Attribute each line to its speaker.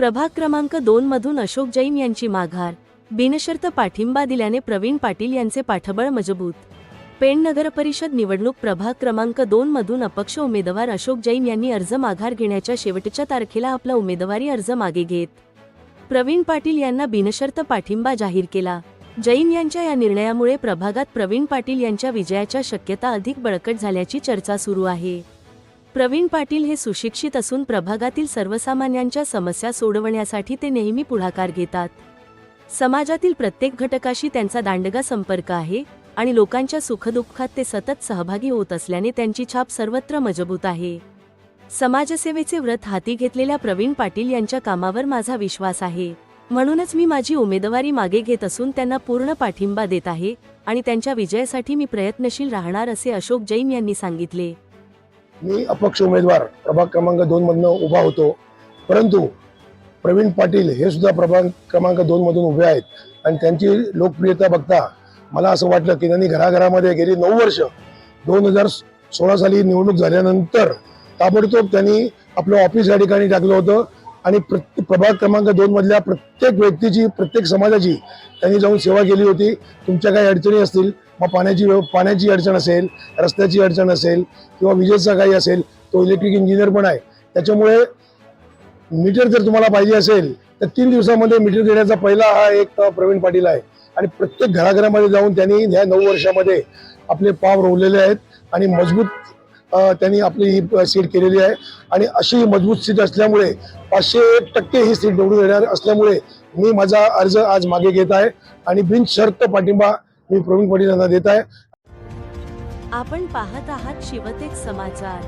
Speaker 1: प्रभाग क्रमांक दोन मधून अशोक जैन यांची माघार. बिनशर्त पाठिंबा दिल्याने प्रवीण पाटील यांचे पाठबळ मजबूत. पेण नगर परिषद निवडणूक प्रभाग क्रमांक दोन मधून अपक्ष उमेदवार अशोक जैन यांनी अर्ज माघार घेण्याच्या शेवटच्या तारखेला आपला उमेदवारी अर्ज मागे घेत. प्रवीण पाटील यांना बिनशर्त पाठिंबा जाहीर केला. जैन यांच्या या निर्णयामुळे प्रभागात प्रवीण पाटील यांच्या विजयाच्या शक्यता अधिक बळकट झाल्याची चर्चा सुरू आहे. प्रवीण पाटील हे सुशिक्षित असून प्रभागातील सर्वसामान्यांच्या समस्या सोडवण्यासाठी ते नेहमी पुढाकार घेतात. समाजातील प्रत्येक घटकाशी त्यांचा दांडगा संपर्क आहे आणि लोकांच्या सुखदुःखात ते सतत सहभागी होत असल्याने त्यांची छाप सर्वत्र मजबूत आहे. समाजसेवेचे व्रत हाती घेतलेल्या प्रवीण पाटील यांच्या कामावर माझा विश्वास आहे. म्हणूनच मी माझी उमेदवारी मागे घेत असून त्यांना पूर्ण पाठिंबा देत आहे आणि त्यांच्या विजयासाठी मी प्रयत्नशील राहणार असे अशोक जैन यांनी सांगितले.
Speaker 2: मी अपक्ष उमेदवार. प्रभाग क्रमांक दोन मधनं उभा होतो. परंतु प्रवीण पाटील हे सुद्धा प्रभाग क्रमांक दोन मधून उभे आहेत. आणि त्यांची लोकप्रियता बघता मला असं वाटलं की त्यांनी घराघरामध्ये गेली नऊ वर्ष. दोन हजार सोळा साली निवडणूक झाल्यानंतर ताबडतोब त्यांनी आपलं ऑफिस या ठिकाणी टाकलं होतं. आणि प्रत्येक प्रभाग क्रमांक दोन मधल्या प्रत्येक व्यक्तीची प्रत्येक समाजाची त्यांनी जाऊन सेवा केली होती. तुमच्या काही अडचणी असतील मग पाण्याची व्यव- पाण्याची अडचण असेल रस्त्याची अडचण असेल किंवा विजेचा काही असेल तो इलेक्ट्रिक इंजिनियर पण आहे. त्याच्यामुळे मीटर जर तुम्हाला पाहिजे असेल तर तीन दिवसामध्ये मीटर देण्याचा पहिला हा एक प्रवीण पाटील आहे. आणि प्रत्येक घराघरामध्ये जाऊन त्यांनी ह्या नऊ वर्षामध्ये आपले पाव रोवलेले आहेत. आणि मजबूत त्यांनी आपली ही सीट केलेली आहे. आणि अशी मजबूत सीट असल्यामुळे पाचशे टक्के ही सीट निवडून येणार असल्यामुळे मी माझा अर्ज आज मागे घेत आहे. आणि बिनशर्त पाठिंबा मी प्रवीण पाटील यांना देत आहे.
Speaker 1: आपण पाहत आहात शिवतेक समाचार.